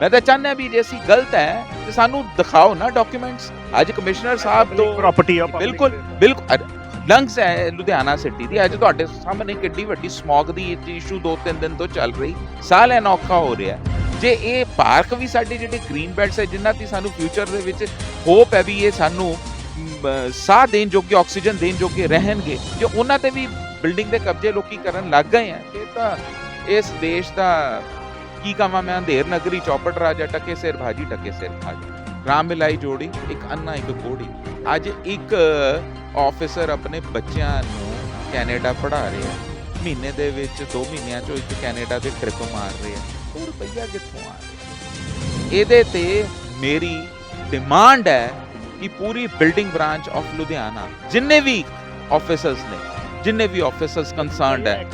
ਮੈਂ ਤਾਂ ਚਾਹੁੰਦਾ ਵੀ ਜੇ ਅਸੀਂ ਗਲਤ ਹੈ ਤੇ ਸਾਨੂੰ ਦਿਖਾਓ ਨਾ ਡਾਕੂਮੈਂਟਸ ਅੱਜ ਕਮਿਸ਼ਨਰ ਸਾਹਿਬ ਤੋਂ ਪ੍ਰਾਪਰਟੀ ਆ ਬਿਲਕੁਲ ਬਿਲਕੁਲ ਲੰਗਸ ਹੈ ਲੁਧਿਆਣਾ ਸਿਟੀ ਦੀ। ਅੱਜ ਤੁਹਾਡੇ ਸਾਹਮਣੇ ਕਿੱਡੀ ਵੱਡੀ ਸਮੌਗ ਦੀ ਇਸ਼ੂ ਦੋ ਤਿੰਨ ਦਿਨ ਤੋਂ ਚੱਲ ਰਹੀ। ਸਾਹ ਲੈਣਾ ਔਖਾ ਹੋ ਰਿਹਾ। ਜੇ ਇਹ ਪਾਰਕ ਵੀ ਸਾਡੇ ਜਿਹੜੇ ਗ੍ਰੀਨ ਬੈਲਟਸ ਹੈ ਜਿਨ੍ਹਾਂ ਦੀ ਸਾਨੂੰ ਫਿਊਚਰ ਦੇ ਵਿੱਚ ਹੋਪ ਹੈ ਵੀ ਇਹ ਸਾਨੂੰ ਸਾਹ ਦੇਣ ਜੋਗੇ ਆਕਸੀਜਨ ਦੇਣ ਜੋਗੇ ਰਹਿਣਗੇ ਜੇ ਉਹਨਾਂ ਤੇ ਵੀ ਬਿਲਡਿੰਗ ਦੇ ਕਬਜ਼ੇ ਲੋਕੀ ਕਰਨ ਲੱਗ ਗਏ ਆ ਇਹ ਤਾਂ ਇਸ ਦੇਸ਼ ਦਾ ਕੀ ਕਹਾਂ ਮੈਂ ਅੰਧੇਰ ਨਗਰੀ, ਚੌਪਟ ਰਾਜਾ ਟਕੇ ਸਿਰ ਭਾਜੀ ਟਕੇ ਸਿਰ ਭਾਜੀ ਰਾਮ ਮਿਲਾਈ ਜੋੜੀ, ਇੱਕ ਅੰਨਾ, ਇੱਕ ਕੋੜੀ ਅੱਜ ਇੱਕ ਆਫੀਸਰ ਆਪਣੇ ਬੱਚਿਆਂ ਨੂੰ ਕੈਨੇਡਾ ਪੜ੍ਹਾ ਰਿਹਾ। ਮਹੀਨੇ ਦੇ ਵਿੱਚ 2 ਮਹੀਨਿਆਂ ਚੋਂ ਇੱਕ ਕੈਨੇਡਾ ਦੇ ਟ੍ਰਿਪ ਮਾਰ ਰਿਹਾ। ਉਹ ਰੁਪਈਆ ਕਿੱਥੋਂ ਆ ਰਿਹਾ? ਇਹਦੇ ਤੇ ਮੇਰੀ ਡਿਮਾਂਡ ਹੈ ਕਿ ਪੂਰੀ ਬਿਲਡਿੰਗ ਬ੍ਰਾਂਚ ਆਫ ਲੁਧਿਆਣਾ, ਜਿੰਨੇ ਵੀ ਆਫੀਸਰਸ ਨੇ, ਜਿੰਨੇ ਵੀ ਆਫੀਸਰਸ ਕੰਸਰਨਡ ਹੈ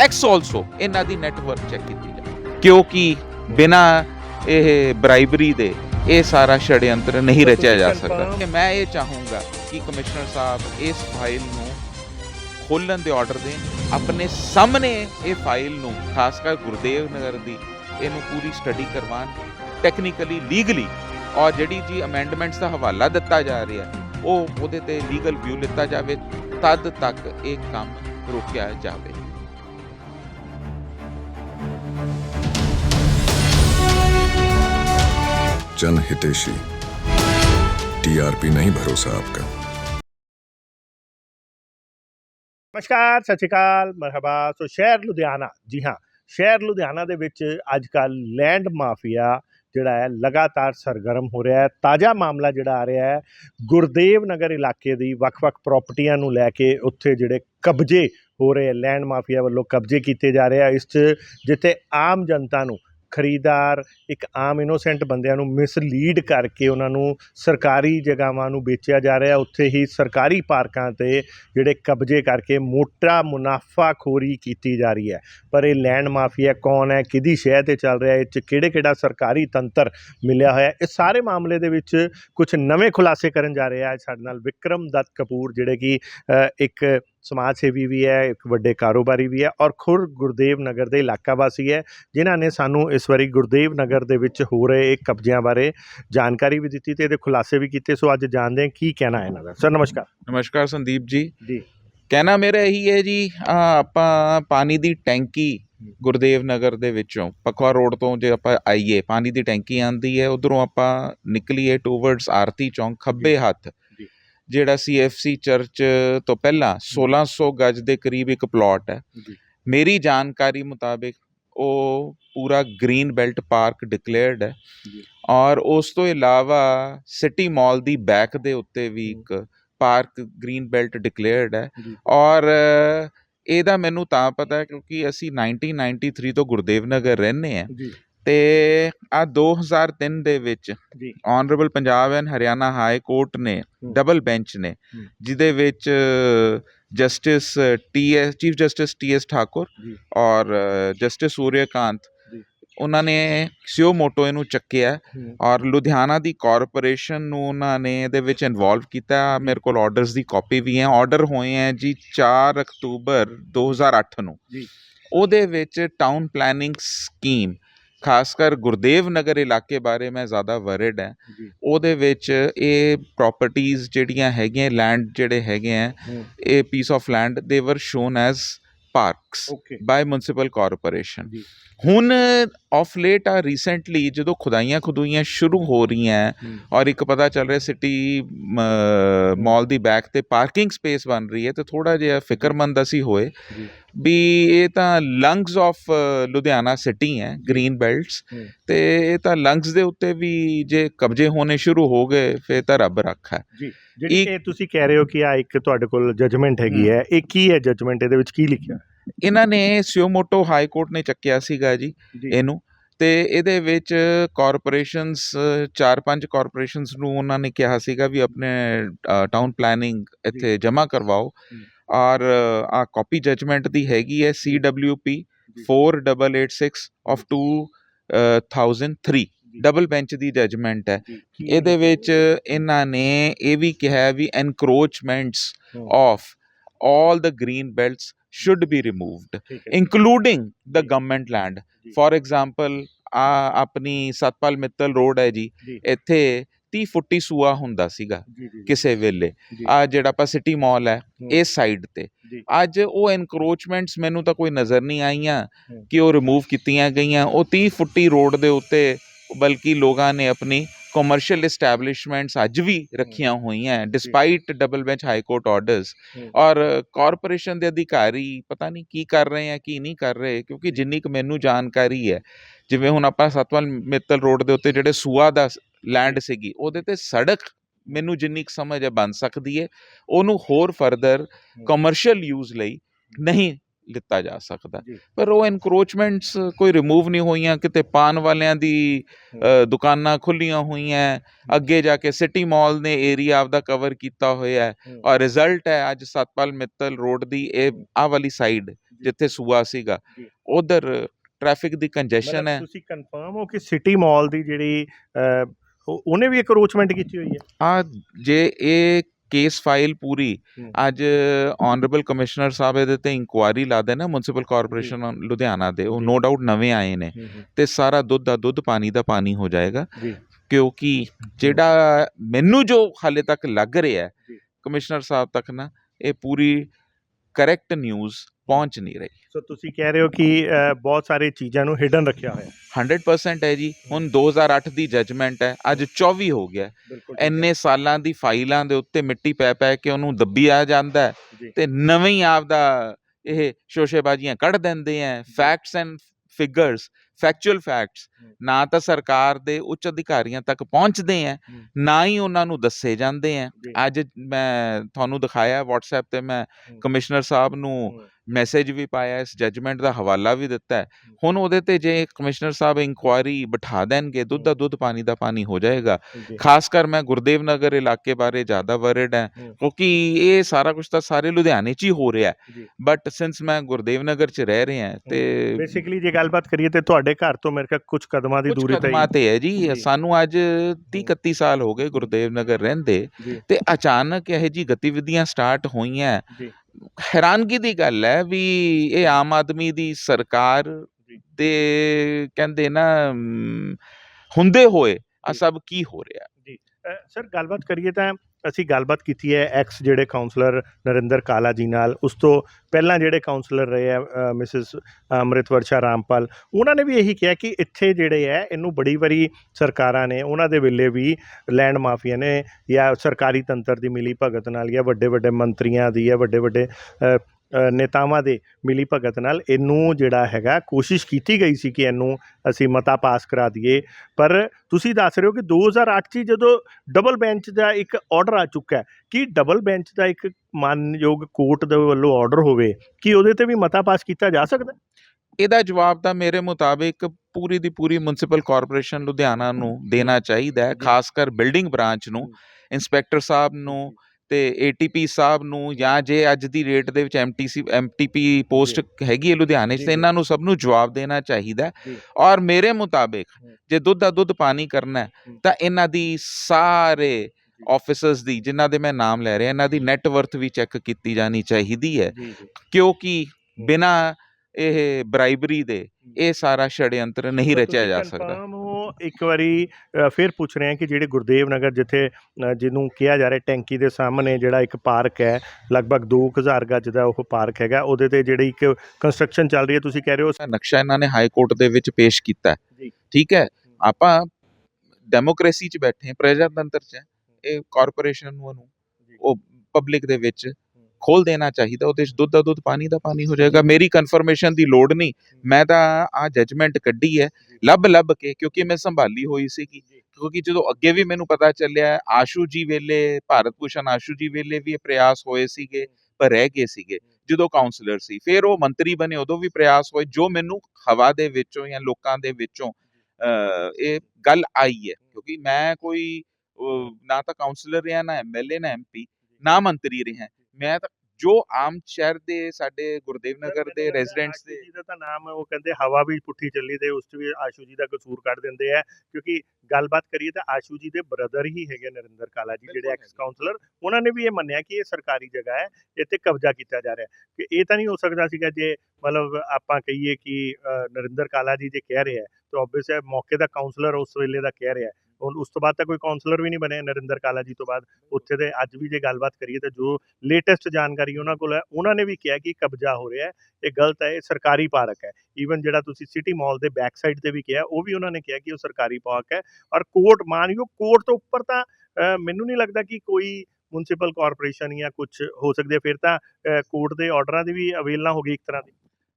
ਐਕਸ ਆਲਸੋ ਇਹਨਾਂ ਦੀ ਨੈਟਵਰਕ ਚੈੱਕ ਕੀਤੀ ਜਾਵੇ। ਕਿਉਂਕਿ ਬਿਨਾ ਇਹ ਬ੍ਰਾਈਬਰੀ ਦੇ ਇਹ ਸਾਰਾ ષਡਯੰਤਰ ਨਹੀਂ ਰਚਿਆ ਜਾ ਸਕਦਾ। ਮੈਂ ਇਹ ਚਾਹੂੰਗਾ ਕਿ ਕਮਿਸ਼ਨਰ ਸਾਹਿਬ ਇਸ ਫਾਈਲ ਨੂੰ ਖੋਲਣ ਦੇ ਆਰਡਰ ਦੇਣ। ਆਪਣੇ ਸਾਹਮਣੇ ਇਹ ਫਾਈਲ ਨੂੰ ਖਾਸ ਕਰ ਗੁਰਦੇਵ ਨਗਰ ਦੀ ਇਹਨੂੰ ਪੂਰੀ ਸਟੱਡੀ ਕਰਵਾਉਣ। ਟੈਕਨੀਕਲੀ ਲੀਗਲੀ ਔਰ ਜਿਹੜੀ ਜੀ ਅਮੈਂਡਮੈਂਟਸ ਦਾ ਹਵਾਲਾ ਦਿੱਤਾ ਜਾ ਰਿਹਾ ਉਹ ਉਹਦੇ ਤੇ ਲੀਗਲ ਵਿਊ ਲਿੱਤਾ ਜਾਵੇ ਤਦ ਤੱਕ ਇਹ ਕੰਮ ਰੋਕਿਆ ਜਾਵੇ। जन हितेशी टीआरपी नहीं भरोसा आपका ਨਮਸਕਾਰ ਸਤਿ ਸ਼੍ਰੀ ਅਕਾਲ ਮਰਹਬਾ ਸੋ ਸ਼ਹਿਰ ਲੁਧਿਆਣਾ ਜੀ ਹਾਂ ਸ਼ਹਿਰ ਲੁਧਿਆਣਾ ਦੇ ਵਿੱਚ ਅੱਜ ਕੱਲ ਲੈਂਡ ਮਾਫੀਆ ਜਿਹੜਾ ਹੈ ਲਗਾਤਾਰ ਸਰਗਰਮ ਹੋ ਰਿਹਾ ਹੈ ਤਾਜ਼ਾ ਮਾਮਲਾ ਜਿਹੜਾ ਆ ਰਿਹਾ ਹੈ ਗੁਰਦੇਵ ਨਗਰ ਇਲਾਕੇ ਦੀ ਵੱਖ-ਵੱਖ ਪ੍ਰਾਪਰਟੀਆਂ ਨੂੰ ਲੈ ਕੇ ਉੱਥੇ ਜਿਹੜੇ ਕਬਜ਼ੇ ਹੋ ਰਹੇ ਲੈਂਡ ਮਾਫੀਆ ਵੱਲੋਂ ਕਬਜ਼ੇ ਕੀਤੇ ਜਾ ਰਹੇ ਆ ਇਸ 'ਚ ਜਿੱਥੇ ਆਮ ਜਨਤਾ ਨੂੰ ਖਰੀਦਾਰ ਇੱਕ ਆਮ ਇਨੋਸੈਂਟ ਬੰਦਿਆਂ ਨੂੰ ਮਿਸਲੀਡ ਕਰਕੇ ਉਹਨਾਂ ਨੂੰ ਸਰਕਾਰੀ ਜਗ੍ਹਾਵਾਂ ਨੂੰ ਵੇਚਿਆ ਜਾ ਰਿਹਾ। ਉੱਥੇ ਹੀ ਸਰਕਾਰੀ ਪਾਰਕਾਂ ਤੇ ਜਿਹੜੇ ਕਬਜ਼ੇ ਕਰਕੇ ਮੋਟਾ ਮੁਨਾਫਾਖੋਰੀ ਕੀਤੀ ਜਾ ਰਹੀ ਹੈ। ਪਰ ਇਹ ਲੈਂਡ ਮਾਫੀਆ ਕੌਣ ਹੈ, ਕਿਹਦੀ ਸ਼ਹਿ ਤੇ ਚੱਲ ਰਿਹਾ ਹੈ, ਇਹ 'ਚ ਕਿਹੜੇ ਕਿਹੜਾ ਸਰਕਾਰੀ ਤੰਤਰ ਮਿਲਿਆ ਹੋਇਆ ਹੈ? ਇਸ ਸਾਰੇ ਮਾਮਲੇ ਦੇ ਵਿੱਚ ਕੁਝ ਨਵੇਂ ਖੁਲਾਸੇ ਕਰਨ ਜਾ ਰਿਹਾ ਹੈ ਸਾਡੇ ਨਾਲ ਵਿਕਰਮ ਦੱਤ ਕਪੂਰ, ਜਿਹੜੇ ਕਿ ਇੱਕ ਸਮਾਜ ਸੇਵੀ ਵੀ ਹੈ ਇੱਕ ਵੱਡੇ ਕਾਰੋਬਾਰੀ ਵੀ ਹੈ ਔਰ ਖੁਰ ਗੁਰਦੇਵ ਨਗਰ ਦੇ ਇਲਾਕਾ ਵਾਸੀ ਹੈ ਜਿਨ੍ਹਾਂ ਨੇ ਸਾਨੂੰ ਇਸ ਵਾਰੀ ਗੁਰਦੇਵ ਨਗਰ ਦੇ ਵਿੱਚ ਹੋ ਰਹੇ ਇਹ ਕਬਜ਼ਿਆਂ ਬਾਰੇ ਜਾਣਕਾਰੀ ਵੀ ਦਿੱਤੀ ਤੇ ਇਹਦੇ ਖੁਲਾਸੇ ਵੀ ਕੀਤੇ ਸੋ ਅੱਜ ਜਾਣਦੇ ਹਾਂ ਕੀ ਕਹਿਣਾ ਹੈ ਇਹਨਾਂ ਦਾ। ਸਰ ਨਮਸਕਾਰ। ਨਮਸਕਾਰ ਸੰਦੀਪ ਜੀ। ਜੀ। ਕਹਿਣਾ ਮੇਰਾ ਇਹੀ ਹੈ ਜੀ ਆਪਾਂ ਪਾਣੀ ਦੀ ਟੈਂਕੀ ਗੁਰਦੇਵ ਨਗਰ ਦੇ ਵਿੱਚੋਂ ਪਕਵਾ ਰੋਡ ਤੋਂ ਜੇ ਆਪਾਂ ਆਈਏ ਪਾਣੀ ਦੀ ਟੈਂਕੀ ਆਂਦੀ ਹੈ ਉਧਰੋਂ ਆਪਾਂ ਨਿਕਲੀਏ ਟੂਵਰਡਸ ਆਰਤੀ ਚੌਂਕ ਖੱਬੇ ਹੱਥ। ਜਿਹੜਾ ਸੀਐਫਸੀ ਚਰਚ ਤੋਂ ਪਹਿਲਾਂ 1600 ਗਜ ਦੇ ਕਰੀਬ ਇੱਕ ਪਲਾਟ ਹੈ। ਮੇਰੀ ਜਾਣਕਾਰੀ ਮੁਤਾਬਿਕ ਉਹ ਪੂਰਾ ਗ੍ਰੀਨ ਬੈਲਟ ਪਾਰਕ ਡਿਕਲੇਅਰਡ ਹੈ। ਔਰ ਉਸ ਤੋਂ ਇਲਾਵਾ ਸਿਟੀ ਮਾਲ ਦੀ ਬੈਕ ਦੇ ਉੱਤੇ ਵੀ। ਇੱਕ ਪਾਰਕ ਗ੍ਰੀਨ ਬੈਲਟ ਡਿਕਲੇਅਰਡ ਹੈ। ਔਰ ਇਹਦਾ ਮੈਨੂੰ ਤਾਂ ਪਤਾ ਹੈ ਕਿਉਂਕਿ ਅਸੀਂ 1993 ਤੋਂ ਗੁਰਦੇਵ ਨਗਰ ਰਹਿੰਦੇ ਆ ਤੇ ਆ 2003 ਦੇ ਵਿੱਚ ਜੀ honourable Punjab and Haryana high court ਨੇ। ਡਬਲ ਬੈਂਚ ਨੇ। ਜਿਹਦੇ ਵਿੱਚ justice T S chief justice T S Thakur ji ਔਰ ਜਸਟਿਸ ਸੂਰਿਆਕਾਂਤ। ਉਹਨਾਂ ਨੇ ਸਿਓ ਮੋਟੋ ਇਹਨੂੰ ਚੱਕਿਆ। ਔਰ ਲੁਧਿਆਣਾ ਦੀ ਕਾਰਪੋਰੇਸ਼ਨ ਨੂੰ ਉਹਨਾਂ ਨੇ ਇਹਦੇ ਵਿੱਚ ਇਨਵੋਲਵ ਕੀਤਾ ਮੇਰੇ ਕੋਲ ਆਰਡਰਸ ਦੀ ਕਾਪੀ ਵੀ ਹੈ ਆਰਡਰ ਹੋਏ ਹੈ ਜੀ 4 ਅਕਤੂਬਰ 2008 ਨੂੰ ਜੀ। ਉਹਦੇ ਵਿੱਚ ਟਾਊਨ ਪਲੈਨਿੰਗ ਸਕੀਮ ਖਾਸ ਕਰ ਗੁਰਦੇਵ ਨਗਰ ਇਲਾਕੇ ਬਾਰੇ ਮੈਂ ਜ਼ਿਆਦਾ ਵਰਿਡ ਹੈ ਉਹਦੇ ਵਿੱਚ ਇਹ ਪ੍ਰਾਪਰਟੀਆਂ ਜਿਹੜੀਆਂ ਹੈਗੀਆਂ ਲੈਂਡ ਜਿਹੜੇ ਹੈਗੇ ਆ। ਇਹ ਪੀਸ ਆਫ ਲੈਂਡ ਦੇ were shown as parks by municipal corporation. ਹੁਣ ਆਫ ਲੇਟ ਆ ਰੀਸੈਂਟਲੀ ਜਦੋਂ ਖੁਦਾਈਆਂ ਖੁਦੂਈਆਂ ਸ਼ੁਰੂ ਹੋ ਰਹੀਆਂ। ਔਰ ਇੱਕ ਪਤਾ ਚੱਲ ਰਿਹਾ ਸਿਟੀ ਮਾਲ ਦੀ ਬੈਕ ਤੇ ਪਾਰਕਿੰਗ ਸਪੇਸ ਬਣ ਰਹੀ ਹੈ ਤੇ ਥੋੜਾ ਜਿਹਾ ਫਿਕਰਮੰਦ ਅਸੀਂ ਹੋਏ ਵੀ ਇਹ ਤਾਂ ਲੰਗਸ ਆਫ ਲੁਧਿਆਣਾ ਸਿਟੀ ਹੈ ਗ੍ਰੀਨ ਬੈਲਟਸ। ਤੇ ਇਹ ਤਾਂ ਲੰਗਸ ਦੇ ਉੱਤੇ ਵੀ ਜੇ ਕਬਜ਼ੇ ਹੋਣੇ ਸ਼ੁਰੂ ਹੋ ਗਏ ਫੇਰ ਤਾਂ ਰੱਬ ਰੱਖਾ ਜੀ ਜਿਹੜੀ ਇਹ ਤੁਸੀਂ ਕਹਿ ਰਹੇ ਹੋ ਕਿ ਆ ਇੱਕ ਤੁਹਾਡੇ ਕੋਲ ਜਜਮੈਂਟ ਹੈਗੀ ਹੈ। ਇਹ ਕੀ ਹੈ ਜਜਮੈਂਟ ਇਹਦੇ ਵਿੱਚ ਕੀ ਲਿਖਿਆ? ਇਹਨਾਂ ਨੇ ਸਿਓਮੋਟੋ ਹਾਈ ਕੋਰਟ ਨੇ ਚੱਕਿਆ ਸੀਗਾ ਜੀ ਜੀ। ਇਹਨੂੰ ਤੇ ਇਹਦੇ ਵਿੱਚ ਕਾਰਪੋਰੇਸ਼ਨਸ ਚਾਰ ਪੰਜ ਕਾਰਪੋਰੇਸ਼ਨਸ ਨੂੰ ਉਹਨਾਂ ਨੇ ਕਿਹਾ ਸੀਗਾ ਵੀ ਆਪਣੇ ਟਾਊਨ ਪਲੈਨਿੰਗ ਇੱਥੇ ਜਮ੍ਹਾਂ ਕਰਵਾਓ। ਔਰ ਆ ਕਾਪੀ ਜਜਮੈਂਟ ਦੀ ਹੈਗੀ ਹੈ CWP ਜੀ। 4886 ਆਫ 2003 ਡਬਲ ਬੈਂਚ ਦੀ ਜਜਮੈਂਟ ਹੈ। ਇਹਦੇ ਵਿੱਚ ਇਹਨਾਂ ਨੇ ਇਹ ਵੀ ਕਿਹਾ ਵੀ ਐਨਕਰੋਚਮੈਂਟਸ ਹੂੰ, of all the green belts should be removed ਠੀਕ ਹੈ। including the ਜੀ। government land. ਜੀ। for example ਆ ਆਪਣੀ ਸਤਪਾਲ ਮਿੱਤਲ ਰੋਡ ਹੈ ਜੀ। ਇੱਥੇ 30 ਫੁੱਟੀ ਸੂਆ ਹੁੰਦਾ ਸੀਗਾ ਕਿਸੇ ਵੇਲੇ। ਆ ਜਿਹੜਾ ਆਪਾਂ ਸਿਟੀ ਮਾਲ ਹੈ। ਇਸ ਸਾਈਡ ਤੇ। ਅੱਜ ਉਹ ਐਨਕਰੋਚਮੈਂਟਸ ਮੈਨੂੰ ਤਾਂ ਕੋਈ ਨਜ਼ਰ ਨਹੀਂ ਆਈਆਂ। ਕਿ ਉਹ ਰਿਮੂਵ ਕੀਤੀਆਂ ਗਈਆਂ ਉਹ 30 ਫੁੱਟੀ ਰੋਡ ਦੇ ਉੱਤੇ ਬਲਕਿ ਲੋਕਾਂ ਨੇ ਆਪਣੀ ਕਮਰਸ਼ੀਅਲ ਐਸਟੈਬਲਿਸ਼ਮੈਂਟਸ ਅੱਜ ਵੀ ਰੱਖੀਆਂ ਹੋਈਆਂ despite double bench high court orders. ਔਰ ਕਾਰਪੋਰੇਸ਼ਨ ਦੇ ਅਧਿਕਾਰੀ ਪਤਾ ਨਹੀਂ ਕੀ ਕਰ ਰਹੇ ਆ ਕੀ ਨਹੀਂ ਕਰ ਰਹੇ ਕਿਉਂਕਿ ਜਿੰਨੀ ਕੁ ਮੈਨੂੰ ਜਾਣਕਾਰੀ ਹੈ ਜਿਵੇਂ ਹੁਣ ਆਪਾਂ ਸਤਵਲ ਮਿੱਤਲ ਰੋਡ ਦੇ ਉੱਤੇ ਜਿਹੜੇ ਸੂਆ ਦਾ ਲੈਂਡ ਸੀਗੀ ਉਹਦੇ ਤੇ ਸੜਕ ਮੈਨੂੰ ਜਿੰਨੀ ਕੁ ਸਮਝ ਹੈ ਬਣ ਸਕਦੀ ਹੈ ਉਹਨੂੰ ਹੋਰ ਫਰਦਰ ਕਮਰਸ਼ੀਅਲ ਯੂਜ਼ ਲਈ ਨਹੀਂ ਲਿੱਤਾ ਜਾ ਸਕਦਾ। ਪਰ ਉਹ ਐਨਕਰੋਚਮੈਂਟਸ ਕੋਈ ਰਿਮੂਵ ਨਹੀਂ ਹੋਈਆਂ ਕਿਤੇ ਪਾਨ ਵਾਲਿਆਂ ਦੀ ਦੁਕਾਨਾਂ ਖੁੱਲੀਆਂ ਹੋਈਆਂ ਅੱਗੇ ਜਾ ਕੇ ਸਿਟੀ ਮਾਲ ਨੇ ਏਰੀਆ ਆਪਦਾ ਕਵਰ ਕੀਤਾ ਹੋਇਆ। ਔਰ ਰਿਜ਼ਲਟ ਹੈ ਅੱਜ ਸਤਪਾਲ ਮਿੱਤਲ ਰੋਡ ਦੀ ਇਹ ਆਹ ਵਾਲੀ ਸਾਈਡ ਜਿੱਥੇ ਸੂਆ ਸੀਗਾ। ਉਧਰ ਟ੍ਰੈਫਿਕ ਦੀ ਕੰਜੈਸ਼ਨ ਹੈ। ਤੁਸੀਂ ਕਨਫਰਮ ਹੋ ਕਿ ਸਿਟੀ ਮਾਲ ਦੀ ਜਿਹੜੀ ਉਹ- ਉਹਨੇ ਵੀ ਕਰੋਚਮੈਂਟ ਕੀਤੀ ਹੋਈ ਹੈ ਆ ਜੇ ਇਹ ਕੇਸ ਫਾਈਲ ਪੂਰੀ। ਅੱਜ ਆਨਰੇਬਲ ਕਮਿਸ਼ਨਰ ਸਾਹਿਬ ਇਹਦੇ ਤੇ ਇਨਕੁਆਇਰੀ ਲਾਦੇ ਨੇ ਮਿਊਨਿਸਪਲ ਕਾਰਪੋਰੇਸ਼ਨ ਲੁਧਿਆਣਾ ਦੇ ਉਹ। ਨੋ ਡਾਊਟ ਨਵੇਂ ਆਏ ਨੇ ਤੇ ਸਾਰਾ ਦੁੱਧ ਦਾ ਦੁੱਧ ਪਾਣੀ ਦਾ ਪਾਣੀ ਹੋ ਜਾਏਗਾ ਜੀ ਕਿਉਂਕਿ ਜਿਹੜਾ ਮੈਨੂੰ ਜੋ ਹਾਲੇ ਤੱਕ ਲੱਗ ਰਿਹਾ ਹੈ ਜੀ। ਕਮਿਸ਼ਨਰ ਸਾਹਿਬ ਤੱਕ ਨਾ ਇਹ ਪੂਰੀ ਕਰੈਕਟ ਨਿਊਜ਼ ਪਹੁੰਚ ਨਹੀਂ ਰਹੀ। ਸੋ ਤੁਸੀਂ ਕਹਿ ਰਹੇ ਹੋ ਕਿ ਬਹੁਤ ਸਾਰੇ ਚੀਜ਼ਾਂ ਨੂੰ ਹਿਡਨ ਰੱਖਿਆ ਹੋਇਆ 100% ਹੈ ਜੀ। ਹੁਣ 2008 ਦੀ ਜਜਮੈਂਟ ਹੈ। ਅੱਜ 24 ਹੋ ਗਿਆ ਬਿਲਕੁਲ ਇੰਨੇ ਸਾਲਾਂ ਦੀ ਫਾਈਲਾਂ ਦੇ ਉੱਤੇ ਮਿੱਟੀ ਪੈ ਪੈ ਕੇ ਉਹਨੂੰ ਦੱਬਿਆ ਜਾਂਦਾ ਹੈ ਜੀ। ਤੇ ਨਵੇਂ ਹੀ ਆਪਦਾ ਇਹ ਸ਼ੋਸ਼ੇਬਾਜ਼ੀਆਂ ਕੱਢ ਦਿੰਦੇ ਆ facts and figures factual facts. ਨਾ ਤਾਂ ਸਰਕਾਰ ਦੇ ਉੱਚ ਅਧਿਕਾਰੀਆਂ ਤੱਕ ਪਹੁੰਚਦੇ ਆ। ਨਾ ਹੀ ਉਹਨਾਂ ਨੂੰ ਦੱਸੇ ਜਾਂਦੇ ਆ। ਅੱਜ ਮੈਂ ਤੁਹਾਨੂੰ ਦਿਖਾਇਆ WhatsApp ਤੇ ਮੈਂ। ਕਮਿਸ਼ਨਰ ਸਾਹਿਬ ਨੂੰ। ਮੈਸੇਜ ਵੀ ਪਾਇਆ ਇਸ ਜਜਮੈਂਟ ਦਾ ਹਵਾਲਾ ਵੀ ਦਿੱਤਾ ਹੈ। ਹੁਣ ਉਹਦੇ ਤੇ ਜੇ ਕਮਿਸ਼ਨਰ ਸਾਹਿਬ ਇਨਕੁਆਇਰੀ ਬਿਠਾ ਦੇਣਗੇ ਦੁੱਧ ਦਾ ਦੁੱਧ ਪਾਣੀ ਦਾ ਪਾਣੀ ਹੋ ਜਾਏਗਾ। ਖਾਸ ਕਰ ਮੈਂ ਗੁਰਦੇਵ ਨਗਰ ਇਲਾਕੇ ਬਾਰੇ ਜ਼ਿਆਦਾ ਵਰਡ ਹੈ। ਕਿਉਂਕਿ ਇਹ ਸਾਰਾ ਕੁਝ ਤਾਂ ਸਾਰੇ ਲੁਧਿਆਣੇ 'ਚ ਹੀ ਹੋ ਰਿਹਾ ਬਟ ਸਿੰਸ ਮੈਂ ਗੁਰਦੇਵ ਨਗਰ 'ਚ ਰਹਿ ਰਿਹਾ ਤੇ ਬੇਸਿਕਲੀ ਜੇ ਗੱਲਬਾਤ ਕਰੀਏ ਤੇ ਤੁਹਾਡੇ ਘਰ ਤੋਂ ਮੇਰੇ ਖਿਆਲ ਕੁਝ ਕਦਮਾਂ ਦੀ ਕੁਝ ਦੂਰੀ ਤੇ ਕਦਮਾਂ ਤੇ ਹੈ ਜੀ ਜੀ। ਸਾਨੂੰ ਅੱਜ 30 31 ਸਾਲ ਹੋ ਗਏ ਗੁਰਦੇਵ ਨਗਰ ਰਹਿੰਦੇ ਜੀ। ਤੇ ਅਚਾਨਕ ਇਹ ਜੀ ਗਤੀਵਿਧੀਆਂ ਸਟਾਰਟ ਹੋਈਆਂ ਜੀ। ਹੈਰਾਨਗੀ ਦੀ ਗੱਲ ਹੈ ਵੀ ਇਹ ਆਮ ਆਦਮੀ ਦੀ ਸਰਕਾਰ ਜੀ। ਦੇ ਕਹਿੰਦੇ ਨਾ ਹੁੰਦੇ ਹੋਏ ਆ ਜੀ। ਸਭ ਕੀ ਹੋ ਰਿਹਾ ਅ, ਸਰ ਗੱਲਬਾਤ ਕਰੀਏ ਤਾਂ ਅਸੀਂ ਗੱਲਬਾਤ ਕੀਤੀ ਹੈ ਐਕਸ ਜਿਹੜੇ ਕਾਉਂਸਲਰ ਨਰਿੰਦਰ ਕਾਲਾ ਜੀ ਨਾਲ, ਉਸ ਤੋਂ ਪਹਿਲਾਂ ਜਿਹੜੇ ਕਾਉਂਸਲਰ ਰਹੇ ਆ ਮਿਸਿਸ ਅੰਮ੍ਰਿਤਵਰਸ਼ਾ ਰਾਮਪਾਲ, ਉਹਨਾਂ ਨੇ ਵੀ ਇਹੀ ਕਿਹਾ ਕਿ ਇੱਥੇ ਜਿਹੜੇ ਹੈ, ਇਹਨੂੰ ਬੜੀ ਵਾਰੀ ਸਰਕਾਰਾਂ ਨੇ, ਉਹਨਾਂ ਦੇ ਵੇਲੇ ਵੀ ਲੈਂਡ ਮਾਫੀਆ ਨੇ ਜਾਂ ਸਰਕਾਰੀ ਤੰਤਰ ਦੀ ਮਿਲੀ ਭਗਤ ਨਾਲ ਜਾਂ ਵੱਡੇ ਵੱਡੇ ਮੰਤਰੀਆਂ ਦੀ ਜਾਂ ਵੱਡੇ ਵੱਡੇ ਨੇਤਾਵਾਂ ਦੇ ਮਿਲੀ ਭਗਤ ਨਾਲ ਇਹਨੂੰ ਜਿਹੜਾ ਹੈਗਾ ਕੋਸ਼ਿਸ਼ ਕੀਤੀ ਗਈ ਸੀ ਕਿ ਇਹਨੂੰ ਅਸੀਂ ਮਤਾ ਪਾਸ ਕਰਾ ਦਈਏ ਪਰ ਤੁਸੀਂ ਦੱਸ ਰਹੇ ਹੋ ਕਿ 2008 ਚ ਜਦੋਂ ਡਬਲ ਬੈਂਚ ਦਾ ਇੱਕ ਆਰਡਰ ਆ ਚੁੱਕਾ ਹੈ ਕਿ ਡਬਲ ਬੈਂਚ ਦਾ ਇੱਕ ਮਾਨਯੋਗ ਕੋਰਟ ਦੇ ਵੱਲੋਂ ਆਰਡਰ ਹੋਵੇ ਕਿ ਉਹਦੇ ਤੇ ਵੀ ਮਤਾ ਪਾਸ ਕੀਤਾ ਜਾ ਸਕਦਾ? ਇਹਦਾ ਜਵਾਬ ਤਾਂ ਮੇਰੇ ਮੁਤਾਬਿਕ ਪੂਰੀ ਦੀ ਪੂਰੀ ਮਿਊਨਿਸਪਲ ਕਾਰਪੋਰੇਸ਼ਨ ਲੁਧਿਆਣਾ ਨੂੰ ਦੇਣਾ ਚਾਹੀਦਾ ਹੈ। ਖਾਸ ਕਰ ਬਿਲਡਿੰਗ ਬ੍ਰਾਂਚ ਨੂੰ ਇੰਸਪੈਕਟਰ ਸਾਹਿਬ ਨੂੰ ਤੇ ਏਟੀਪੀ ਸਾਹਿਬ ਨੂੰ ਜਾਂ ਜੇ ਅੱਜ ਦੀ ਰੇਟ ਦੇ ਵਿੱਚ ਐਮਟੀਸੀ ਐਮਟੀਪੀ ਪੋਸਟ ਹੈਗੀ ਹੈ ਲੁਧਿਆਣੇ 'ਚ ਤੇ। ਇਹਨਾਂ ਨੂੰ ਸਭ ਨੂੰ ਜਵਾਬ ਦੇਣਾ ਚਾਹੀਦਾ। ਔਰ ਮੇਰੇ ਮੁਤਾਬਿਕ। ਜੇ ਦੁੱਧ ਦਾ ਦੁੱਧ ਪਾਣੀ ਕਰਨਾ। ਤਾਂ ਇਹਨਾਂ ਦੀ ਸਾਰੇ ਆਫਿਸਰਸ ਦੀ ਜਿਨ੍ਹਾਂ ਦੇ ਮੈਂ ਨਾਮ ਲੈ ਰਿਹਾ ਇਹਨਾਂ ਦੀ ਨੈਟਵਰਥ ਵੀ ਚੈੱਕ ਕੀਤੀ ਜਾਣੀ ਚਾਹੀਦੀ ਹੈ। ਕਿਉਂਕਿ ਬਿਨਾ ਇਹ ਬ੍ਰਾਈਬਰੀ ਦੇ ਇਹ ਸਾਰਾ ਛੜਯੰਤਰ ਨਹੀਂ ਰਚਿਆ ਜਾ ਸਕਦਾ। ਇੱਕ ਵਾਰੀ ਫਿਰ ਪੁੱਛ ਰਹੇ ਹਾਂ ਕਿ ਜਿਹੜੇ ਗੁਰਦੇਵ ਨਗਰ ਜਿੱਥੇ ਜਿਹਨੂੰ ਕਿਹਾ ਜਾ ਰਿਹਾ ਟੈਂਕੀ ਦੇ ਸਾਹਮਣੇ ਜਿਹੜਾ ਇੱਕ ਪਾਰਕ ਹੈ ਲਗਭਗ 2000 ਗੱਜ ਦਾ ਉਹ ਪਾਰਕ ਹੈਗਾ ਉਹਦੇ ਤੇ ਜਿਹੜੀ ਇੱਕ ਕੰਸਟਰਕਸ਼ਨ ਚੱਲ ਰਹੀ ਹੈ ਤੁਸੀਂ ਕਹਿ ਰਹੇ ਹੋ ਨਕਸ਼ਾ ਇਹਨਾਂ ਨੇ ਹਾਈ ਕੋਰਟ ਦੇ ਵਿੱਚ ਪੇਸ਼ ਕੀਤਾ। ਠੀਕ ਹੈ ਆਪਾਂ ਡੈਮੋਕ੍ਰੇਸੀ 'ਚ ਬੈਠੇ ਹਾਂ ਪ੍ਰਜਾਤੰਤਰ 'ਚ। ਇਹ ਕਾਰਪੋਰੇਸ਼ਨ ਨੂੰ। ਉਹ ਪਬਲਿਕ ਦੇ ਵਿੱਚ ਖੋਲ ਦੇਣਾ ਚਾਹੀਦਾ ਉਹਦੇ 'ਚ ਦੁੱਧ ਦਾ ਦੁੱਧ ਪਾਣੀ ਦਾ ਪਾਣੀ ਹੋ ਜਾਏਗਾ। ਮੇਰੀ ਕਨਫਰਮੇਸ਼ਨ ਦੀ ਲੋੜ ਨਹੀਂ। ਮੈਂ ਤਾਂ ਆ ਜਜਮੈਂਟ ਕੱਢੀ ਹੈ ਲੱਭ ਲੱਭ ਕੇ ਕਿਉਂਕਿ ਮੈਂ ਸੰਭਾਲੀ ਹੋਈ ਸੀਗੀ। ਕਿਉਂਕਿ ਜਦੋਂ ਅੱਗੇ ਵੀ ਮੈਨੂੰ ਪਤਾ ਚੱਲਿਆ ਆਸ਼ੂ ਜੀ ਵੇਲੇ ਭਾਰਤ ਭੂਸ਼ਣ ਆਸ਼ੂ ਜੀ ਵੇਲੇ ਵੀ ਇਹ ਪ੍ਰਯਾਸ ਹੋਏ ਸੀਗੇ ਪਰ ਰਹਿ ਗਏ ਸੀਗੇ। ਜਦੋਂ ਕਾਉਂਸਲਰ ਸੀ ਫਿਰ ਉਹ ਮੰਤਰੀ ਬਣੇ ਉਦੋਂ ਵੀ ਪ੍ਰਯਾਸ ਹੋਏ। ਜੋ ਮੈਨੂੰ ਹਵਾ ਦੇ ਵਿੱਚੋਂ ਜਾਂ ਲੋਕਾਂ ਦੇ ਵਿੱਚੋਂ ਇਹ ਗੱਲ ਆਈ ਹੈ। ਕਿਉਂਕਿ ਮੈਂ ਕੋਈ ਨਾ ਤਾਂ ਕਾਉਂਸਲਰ ਰਿਹਾ ਨਾ ਐਮਐਲਏ ਨਾ ਐਮਪੀ ਨਾ ਮੰਤਰੀ ਰਿਹਾ। ਮੈਂ ਤਾਂ ਜੋ ਆਮ ਸ਼ਹਿਰ ਦੇ ਸਾਡੇ ਗੁਰਦੇਵ ਨਗਰ ਦੇ ਰੈਜ਼ੀਡੈਂਟਸ ਦੇ ਜੀ ਦਾ ਤਾਂ ਨਾਮ ਉਹ ਕਹਿੰਦੇ ਹਵਾ ਵੀ ਪੁੱਠੀ ਚੱਲੀ ਤੇ ਉਸ 'ਚ ਵੀ ਆਸ਼ੂ ਜੀ ਦਾ ਕਸੂਰ ਕੱਢ ਦਿੰਦੇ ਆ। ਕਿਉਂਕਿ ਗੱਲਬਾਤ ਕਰੀਏ ਤਾਂ ਆਸ਼ੂ ਜੀ ਦੇ ਬ੍ਰਦਰ ਹੀ ਹੈਗੇ ਨਰਿੰਦਰ ਕਾਲਾ ਜੀ ਜਿਹੜੇ ਐਕਸ ਕਾਉਂਸਲਰ ਉਹਨਾਂ ਨੇ ਵੀ ਇਹ ਮੰਨਿਆ ਕਿ ਇਹ ਸਰਕਾਰੀ ਜਗ੍ਹਾ ਹੈ ਇੱਥੇ ਕਬਜ਼ਾ ਕੀਤਾ ਜਾ ਰਿਹਾ ਕਿ ਇਹ ਤਾਂ ਨਹੀਂ ਹੋ ਸਕਦਾ ਸੀਗਾ ਜੇ ਮਤਲਬ ਆਪਾਂ ਕਹੀਏ ਕਿ ਨਰਿੰਦਰ ਕਾਲਾ ਜੀ ਜੇ ਕਹਿ ਰਹੇ ਤਾਂ ਆਬਵੀਅਸ ਹੈ ਮੌਕੇ ਦਾ ਕਾਉਂਸਲਰ ਉਸ ਵੇਲੇ ਦਾ ਕਹਿ ਰਿਹਾ ਹੁਣ ਉਸ ਤੋਂ ਬਾਅਦ ਤਾਂ ਕੋਈ ਕਾਉਂਸਲਰ ਵੀ ਨਹੀਂ ਬਣੇ ਨਰਿੰਦਰ ਕਾਲਾ ਜੀ ਤੋਂ ਬਾਅਦ। ਉੱਥੇ ਦੇ ਅੱਜ ਵੀ ਜੇ ਗੱਲਬਾਤ ਕਰੀਏ ਤਾਂ ਜੋ ਲੇਟੈਸਟ ਜਾਣਕਾਰੀ ਉਹਨਾਂ ਕੋਲ ਹੈ ਉਹਨਾਂ ਨੇ ਵੀ ਕਿਹਾ ਕਿ ਕਬਜ਼ਾ ਹੋ ਰਿਹਾ ਹੈ ਇਹ ਗਲਤ ਹੈ ਇਹ ਸਰਕਾਰੀ ਪਾਰਕ ਹੈ। ਈਵਨ ਜਿਹੜਾ ਤੁਸੀਂ ਸਿਟੀ ਮਾਲ ਦੇ ਬੈਕ ਸਾਈਡ ਤੇ ਵੀ ਕਿਹਾ ਉਹ ਵੀ ਉਹਨਾਂ ਨੇ ਕਿਹਾ ਕਿ ਉਹ ਸਰਕਾਰੀ ਪਾਰਕ ਹੈ। ਔਰ ਕੋਰਟ ਮਾਨਯੋਗ ਕੋਰਟ ਤੋਂ ਉੱਪਰ ਤਾਂ ਅ, ਮੈਨੂੰ ਨਹੀਂ ਲੱਗਦਾ ਕਿ ਕੋਈ ਮਿਊਨਿਸਪਲ ਕਾਰਪੋਰੇਸ਼ਨ ਜਾਂ ਕੁਝ ਹੋ ਸਕਦੀ। ਹੈ ਫਿਰ ਤਾਂ ਕੋਰਟ ਦੇ ਆਰਡਰਾਂ ਦੀ ਵੀ ਅਵੇਲਨਾ ਹੋ ਗਈ ਇੱਕ ਤਰ੍ਹਾਂ ਦੀ।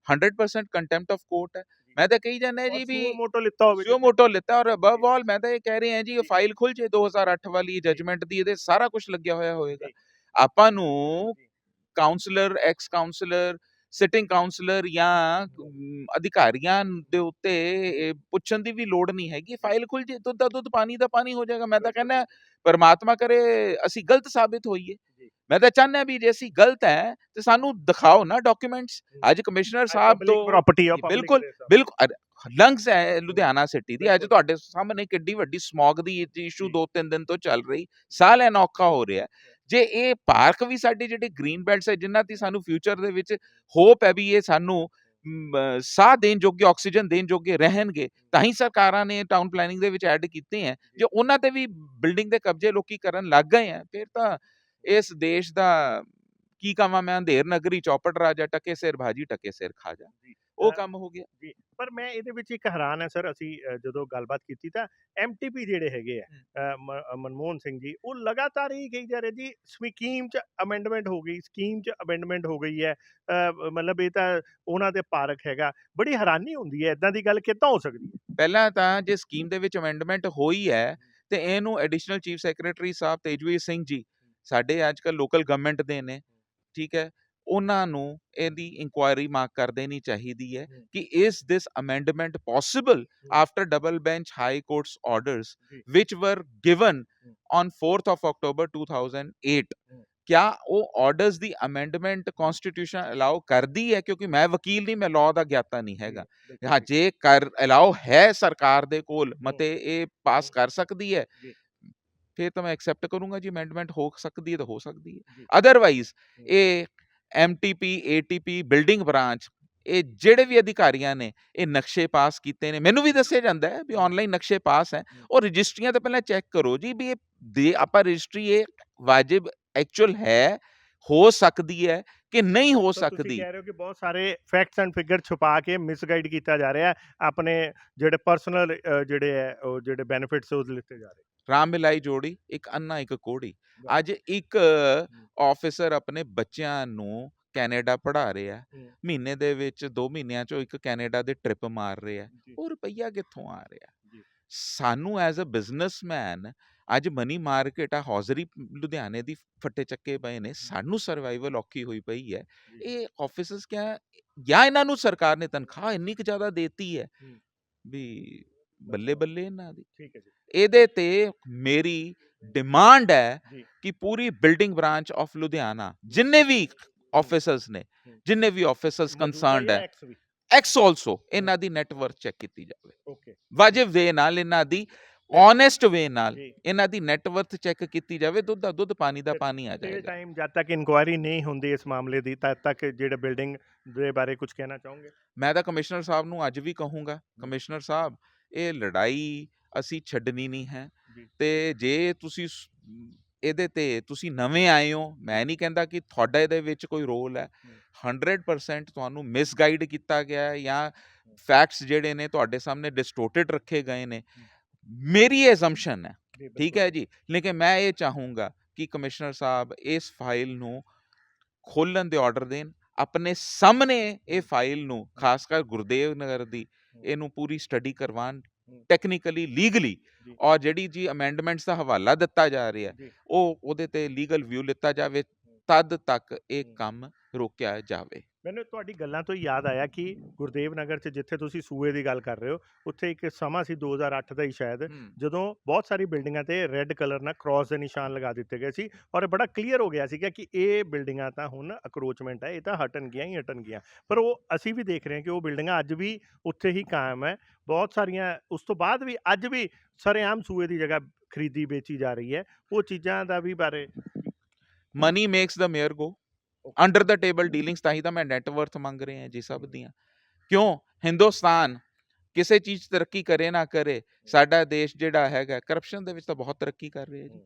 100% ਕੰਟੈਂਪਟ ਆਫ ਕੋਰਟ ਹੈ। ਮੈਂ ਤਾਂ ਕਹੀ ਜਾਂਦਾ ਜੀ ਵੀ ਮੋਟੋ ਲਿੱਤਾ ਹੋਵੇ ਜੋ ਮੋਟੋ ਲਿੱਤਾ ਔਰ ਅਬਵ ਆਲ ਮੈਂ ਤਾਂ ਇਹ ਕਹਿ ਰਿਹਾ ਜੀ ਇਹ ਫਾਈਲ ਖੁੱਲ ਜੇ 2008 ਵਾਲੀ ਜਜਮੈਂਟ ਦੀ ਇਹਦੇ ਸਾਰਾ ਕੁਝ ਲੱਗਿਆ ਹੋਇਆ ਹੋਏਗਾ। ਜੀ। ਆਪਾਂ ਨੂੰ councillor ex councillor sitting councillor ਜਾਂ ਅਧਿਕਾਰੀਆਂ ਦੇ ਉੱਤੇ ਪੁੱਛਣ ਦੀ ਵੀ ਲੋੜ ਨਹੀਂ ਹੈਗੀ। ਫਾਈਲ ਖੁੱਲ ਜੇ ਦੁੱਧ ਦਾ ਦੁੱਧ ਪਾਣੀ ਦਾ ਪਾਣੀ ਹੋ ਜਾਏਗਾ। ਮੈਂ ਤਾਂ ਕਹਿੰਦਾ ਪਰਮਾਤਮਾ ਕਰੇ ਅਸੀਂ ਗਲਤ ਸਾਬਿਤ ਹੋਈਏ। ਜੀ। ਮੈਂ ਤਾਂ ਚਾਹੁੰਦਾ ਵੀ ਜੇ ਅਸੀਂ ਗਲਤ ਹੈ ਤੇ ਸਾਨੂੰ ਦਿਖਾਓ ਨਾ ਡਾਕੂਮੈਂਟਸ ਅੱਜ ਕਮਿਸ਼ਨਰ ਸਾਹਿਬ ਤੋਂ ਪ੍ਰਾਪਰਟੀ ਆ ਬਿਲਕੁਲ, ਬਿਲਕੁਲ ਲੰਗਸ ਹੈ ਲੁਧਿਆਣਾ ਸਿਟੀ ਦੀ। ਅੱਜ ਤੁਹਾਡੇ ਸਾਹਮਣੇ ਕਿੱਡੀ ਵੱਡੀ ਸਮੌਗ ਦੀ ਇਸ਼ੂ ਦੋ ਤਿੰਨ ਦਿਨ ਤੋਂ ਚੱਲ ਰਹੀ। ਸਾਹ ਲੈਣਾ ਔਖਾ ਹੋ ਰਿਹਾ। ਜੇ ਇਹ ਪਾਰਕ ਵੀ ਸਾਡੇ ਜਿਹੜੇ ਗ੍ਰੀਨ ਬੈਲਟਸ ਹੈ ਜਿਨ੍ਹਾਂ ਦੀ ਸਾਨੂੰ ਫਿਊਚਰ ਦੇ ਵਿੱਚ ਹੋਪ ਹੈ ਵੀ ਇਹ ਸਾਨੂੰ ਸਾਹ ਦੇਣ ਜੋਗੇ ਆਕਸੀਜਨ ਦੇਣ ਜੋਗੇ ਰਹਿਣਗੇ ਤਾਂ ਹੀ ਸਰਕਾਰਾਂ ਨੇ ਟਾਊਨ ਪਲੈਨਿੰਗ ਦੇ ਵਿੱਚ ਐਡ ਕੀਤੇ ਹੈ। ਜੇ। ਉਹਨਾਂ ਤੇ ਵੀ ਬਿਲਡਿੰਗ ਦੇ ਕਬਜ਼ੇ ਲੋਕੀ ਕਰਨ ਲੱਗ ਗਏ ਆ ਫਿਰ ਤਾਂ ਇਸ ਦੇਸ਼ ਦਾ ਕੀ ਕਹਾਂ ਮੈਂ ਅੰਧੇਰ ਨਗਰੀ ਚੌਪਟ ਰਾਜਾ ਟਕੇ ਸਿਰ ਭਾਜੀ ਟਕੇ ਸਿਰ ਖਾ ਜਾ ਉਹ ਕੰਮ ਹੋ ਗਿਆ। ਜੀ ਪਰ ਮੈਂ ਇਹਦੇ ਵਿੱਚ ਇੱਕ ਹੈਰਾਨ ਹੈ ਸਰ ਅਸੀਂ ਜਦੋਂ ਗੱਲਬਾਤ ਕੀਤੀ ਤਾਂ ਐਮਟੀਪੀ ਜਿਹੜੇ ਹੈਗੇ ਆ ਮਨਮੋਹਨ ਸਿੰਘ ਜੀ ਉਹ ਲਗਾਤਾਰ ਹੀ ਕਹੀ ਜਾ ਰਹੇ ਜੀ ਸਕੀਮ 'ਚ ਅਮੈਂਡਮੈਂਟ ਹੋ ਗਈ ਸਕੀਮ 'ਚ ਅਮੈਂਡਮੈਂਟ ਹੋ ਗਈ ਹੈ। ਮਤਲਬ ਇਹ ਤਾਂ ਉਹਨਾਂ ਦੇ ਪਾਰਕ ਹੈਗਾ। ਬੜੀ ਹੈਰਾਨੀ ਹੁੰਦੀ ਹੈ ਇਦਾਂ ਦੀ ਗੱਲ ਕਿੱਦਾਂ ਹੋ ਸਕਦੀ ਹੈ? ਪਹਿਲਾਂ ਤਾਂ ਜੇ ਸਕੀਮ ਦੇ ਵਿੱਚ ਅਮੈਂਡਮੈਂਟ ਹੋਈ ਹੈ ਤੇ ਇਹਨੂੰ ਐਡੀਸ਼ਨਲ ਚੀਫ ਸੈਕਟਰੀ ਸਾਹਿਬ ਤੇਜਵੀਰ ਸਿੰਘ ਜੀ ਸਾਡੇ ਅੱਜ ਕੱਲ ਲੋਕਲ ਗਵਰਨਮੈਂਟ ਦੇ ਨੇ ਠੀਕ ਹੈ ਉਹਨਾਂ ਨੂੰ ਇਹਦੀ ਇਨਕੁਆਇਰੀ ਮਾਰਕ ਕਰ ਦੇਣੀ ਚਾਹੀਦੀ ਹੈ। ਕਿ ਇਸ this amendment possible after double bench high courts orders were given hmm. on 4th of October 2008 hmm. क्या ਉਹ ਆਰਡਰਸ ਦੀ ਅਮੈਂਡਮੈਂਟ ਕਨਸਟੀਟਿਊਸ਼ਨ ਅਲਾਉ ਕਰਦੀ ਹੈ ਕਿਉਂਕਿ ਮੈਂ ਵਕੀਲ ਨਹੀਂ ਮੈਂ ਲਾਅ ਦਾ ਗਿਆਤਾ ਨਹੀਂ ਹੈਗਾ ਹਾਂ ਜੇ ਕਰ ਅਲਾਉ ਹੈ ਸਰਕਾਰ ਦੇ ਕੋਲ ਮਤੇ ਇਹ ਪਾਸ ਕਰ ਸਕਦੀ ਹੈ। ਫਿਰ ਤਾਂ ਮੈਂ ਐਕਸੈਪਟ ਕਰੂੰਗਾ ਜੀ ਅਮੈਂਡਮੈਂਟ ਹੋ ਸਕਦੀ ਹੈ ਤਾਂ ਹੋ ਸਕਦੀ ਹੈ। ਅਦਰਵਾਈਜ਼। ਇਹ ਐਮਟੀਪੀ ਏਟੀਪੀ ਬਿਲਡਿੰਗ ਬ੍ਰਾਂਚ ਇਹ ਜਿਹੜੇ ਵੀ ਅਧਿਕਾਰੀਆਂ ਨੇ ਇਹ ਨਕਸ਼ੇ ਪਾਸ ਕੀਤੇ ਨੇ ਮੈਨੂੰ ਵੀ ਦੱਸਿਆ ਜਾਂਦਾ ਹੈ ਵੀ। ਆਨਲਾਈਨ ਨਕਸ਼ੇ ਪਾਸ ਹੈ। ਉਹ ਰਜਿਸਟਰੀਆਂ ਤਾਂ ਪਹਿਲਾਂ ਚੈੱਕ ਕਰੋ ਜੀ ਵੀ ਇਹ ਆਪਾਂ ਰਜਿਸਟਰੀ ਇਹ ਵਾਜਿਬ ਐਕਚੁਅਲ ਹੈ ਹੋ ਸਕਦੀ ਹੈ ਕਿ ਨਹੀਂ ਹੋ ਤੁਸੀਂ ਸਕਦੀ ਕਹਿ ਰਹੇ ਹੋ ਕਿ ਬਹੁਤ ਸਾਰੇ ਫੈਕਟਸ ਐਂਡ ਫਿਗਰ ਛੁਪਾ ਕੇ ਮਿਸਗਾਈਡ ਕੀਤਾ ਜਾ ਰਿਹਾ ਹੈ ਆਪਣੇ ਜਿਹੜੇ ਪਰਸਨਲ ਜਿਹੜੇ ਹੈ ਉਹ ਜਿਹੜੇ ਬੈਨੀਫਿਟਸ ਉਹ ਲਿੱਤੇ ਜਾ ਰਹੇ ਰਾਮ ਮਿਲਾਈ ਜੋੜੀ ਇੱਕ ਅੰਨਾ ਇੱਕ ਕੋੜੀ ਅੱਜ ਇੱਕ ਆਫੀਸਰ ਆਪਣੇ ਬੱਚਿਆਂ ਨੂੰ ਕੈਨੇਡਾ ਪੜ੍ਹਾ ਰਿਹਾ। ਮਹੀਨੇ ਦੇ ਵਿੱਚ 2 ਮਹੀਨਿਆਂ ਚੋਂ ਇੱਕ ਕੈਨੇਡਾ ਦੇ ਟ੍ਰਿਪ ਮਾਰ ਰਿਹਾ। ਜੀ। ਉਹ ਰੁਪਈਆ ਕਿੱਥੋਂ ਆ ਰਿਹਾ। ਸਾਨੂੰ ਐਜ਼ ਅ ਬਿਜ਼ਨਸਮੈਨ ਅੱਜ ਮਨੀ ਮਾਰਕੀਟ ਆ ਹੌਜ਼ਰੀ ਲੁਧਿਆਣੇ ਦੀ ਫੱਟੇ ਚੱਕੇ ਪਏ ਨੇ ਸਾਨੂੰ ਸਰਵਾਈਵਲ ਔਖੀ ਹੋਈ ਪਈ ਹੈ। ਇਹ ਆਫਿਸਸ ਕਿਆ ਜਾਂ ਇਹਨਾਂ ਨੂੰ ਸਰਕਾਰ ਨੇ ਤਨਖਾਹ ਇੰਨੀ ਕੁ ਜ਼ਿਆਦਾ ਦੇਤੀ ਹੈ। ਵੀ ਬੱਲੇ ਬੱਲੇ ਇਹਨਾਂ ਦੀ ਠੀਕ ਹੈ ਜੀ ਇਹਦੇ ਤੇ ਮੇਰੀ ਡਿਮਾਂਡ ਹੈ। ਕਿ ਪੂਰੀ ਬਿਲਡਿੰਗ ਬ੍ਰਾਂਚ ਆਫ ਲੁਧਿਆਣਾ ਜਿੰਨੇ ਵੀ ਆਫਿਸਰਸ ਨੇ। ਜਿੰਨੇ ਵੀ ਆਫਿਸਰਸ ਕੰਸਰਨਡ ਹੈ ਐਕਸ ਆਲਸੋ ਇਹਨਾਂ ਦੀ ਨੈਟਵਰਕ ਚੈੱਕ ਕੀਤੀ ਜਾਵੇ। ਓਕੇ। ਵਾਜਿਬ ਵੇ ਨਾਲ ਇਹਨਾਂ ਦੀ ਓਨੈਸਟ ਵੇ ਨਾਲ ਇਹਨਾਂ ਦੀ ਨੈਟਵਰਕ ਚੈੱਕ ਕੀਤੀ ਜਾਵੇ ਦੁੱਧ ਦਾ ਦੁੱਧ ਪਾਣੀ ਦਾ ਪਾਣੀ ਆ ਜਾਏਗਾ। ਟਾਈਮ ਜਦ ਤੱਕ ਇਨਕੁਆਇਰੀ ਨਹੀਂ ਹੁੰਦੀ ਇਸ ਮਾਮਲੇ ਦੀ ਤਦ ਤੱਕ ਜਿਹੜੇ ਬਿਲਡਿੰਗ ਦੇ ਬਾਰੇ ਕੁਝ ਕਹਿਣਾ ਚਾਹੋਗੇ? ਮੈਂ ਤਾਂ ਕਮਿਸ਼ਨਰ ਸਾਹਿਬ ਨੂੰ ਅੱਜ ਵੀ ਕਹੂੰਗਾ। ਕਮਿਸ਼ਨਰ ਸਾਹਿਬ ਇਹ ਲੜਾਈ ਅਸੀਂ ਛੱਡਣੀ ਨਹੀਂ ਹੈ। ਤੇ ਜੇ ਤੁਸੀਂ ਸ- ਇਹਦੇ ਤੇ ਤੁਸੀਂ ਨਵੇਂ ਆਏ ਹੋ ਮੈਂ ਨਹੀਂ ਕਹਿੰਦਾ ਕਿ ਤੁਹਾਡਾ ਇਹਦੇ ਵਿੱਚ ਕੋਈ ਰੋਲ ਹੈ। 100% ਤੁਹਾਨੂੰ ਮਿਸਗਾਈਡ ਕੀਤਾ ਗਿਆ ਹੈ ਜਾਂ ਫੈਕਟਸ ਜਿਹੜੇ ਨੇ ਤੁਹਾਡੇ ਸਾਹਮਣੇ ਡਿਸਟੋਰਟਡ ਰੱਖੇ ਗਏ ਨੇ। ਮੇਰੀ ਐਜ਼ੰਪਸ਼ਨ ਹੈ ਠੀਕ ਹੈ ਜੀ। ਲੇਕਿਨ ਮੈਂ ਇਹ ਚਾਹੂੰਗਾ ਕਿ ਕਮਿਸ਼ਨਰ ਸਾਹਿਬ ਇਸ ਫਾਈਲ ਨੂੰ ਖੋਲਣ ਦੇ ਆਰਡਰ ਦੇਣ। ਆਪਣੇ ਸਾਹਮਣੇ ਇਹ ਫਾਈਲ ਨੂੰ ਖਾਸ ਕਰ ਗੁਰਦੇਵ ਨਗਰ ਦੀ ਇਹਨੂੰ ਪੂਰੀ ਸਟੱਡੀ ਕਰਵਾਉਣ। Technically legally. ਔਰ ਜਿਹੜੀ ਜੀ ਅਮੈਂਡਮੈਂਟਸ ਦਾ ਹਵਾਲਾ ਦਿੱਤਾ ਜਾ ਰਿਹਾ। ਉਹ ਉਹਦੇ ਤੇ ਲੀਗਲ ਵਿਊ ਲਿੱਤਾ ਜਾਵੇ ਤਦ ਤੱਕ ਇਹ। ਕੰਮ ਰੋਕਿਆ ਜਾਵੇ ਮੈਨੂੰ ਤੁਹਾਡੀ ਗੱਲਾਂ ਤੋਂ ਯਾਦ ਆਇਆ ਕਿ ਗੁਰਦੇਵ ਨਗਰ 'ਚ ਜਿੱਥੇ ਤੁਸੀਂ ਸੂਏ ਦੀ ਗੱਲ ਕਰ ਰਹੇ ਹੋ ਉੱਥੇ ਇੱਕ ਸਮਾਂ ਸੀ 2008 ਦਾ ਹੀ ਸ਼ਾਇਦ ਜਦੋਂ ਬਹੁਤ ਸਾਰੀ ਬਿਲਡਿੰਗਾਂ ਤੇ ਰੈੱਡ ਕਲਰ ਨਾਲ ਕ੍ਰਾਸ ਦੇ ਨਿਸ਼ਾਨ ਲਗਾ ਦਿੱਤੇ ਗਏ ਸੀ ਔਰ ਇਹ ਬੜਾ ਕਲੀਅਰ ਹੋ ਗਿਆ ਸੀਗਾ ਕਿ ਇਹ ਬਿਲਡਿੰਗਾਂ ਤਾਂ ਹੁਣ ਅਕਰੋਚਮੈਂਟ ਹੈ ਇਹ ਤਾਂ ਹਟਣਗੀਆਂ ਹੀ ਹਟਣਗੀਆਂ ਪਰ ਉਹ ਅਸੀਂ ਵੀ ਦੇਖ ਰਹੇ ਹਾਂ ਕਿ ਉਹ ਬਿਲਡਿੰਗਾਂ ਅੱਜ ਵੀ ਉੱਥੇ ਹੀ ਕਾਇਮ ਹੈ। ਬਹੁਤ ਸਾਰੀਆਂ ਉਸ ਤੋਂ ਬਾਅਦ ਵੀ ਅੱਜ ਵੀ ਸਰੇਆਮ ਸੂਏ ਦੀ ਜਗ੍ਹਾ ਖਰੀਦੀ ਵੇਚੀ ਜਾ ਰਹੀ ਹੈ। ਉਹ ਚੀਜ਼ਾਂ ਦਾ ਵੀ ਬਾਰੇ money makes the mayor go under the table dealings ਤਾਂ ਹੀ ਤਾਂ ਮੈਂ ਨੈਟ ਵਰਥ ਮੰਗ ਰਹੇ ਹਾਂ ਜੀ ਸਭ ਦੀਆਂ। ਕਿਉਂ? ਹਿੰਦੁਸਤਾਨ ਕਿਸੇ ਚੀਜ਼ ਤਰੱਕੀ ਕਰੇ ਨਾ ਕਰੇ ਸਾਡਾ ਦੇਸ਼ ਜਿਹੜਾ ਹੈਗਾ ਕਰਪਸ਼ਨ ਦੇ ਵਿੱਚ ਤਾਂ ਬਹੁਤ ਤਰੱਕੀ ਕਰ ਰਿਹਾ ਜੀ।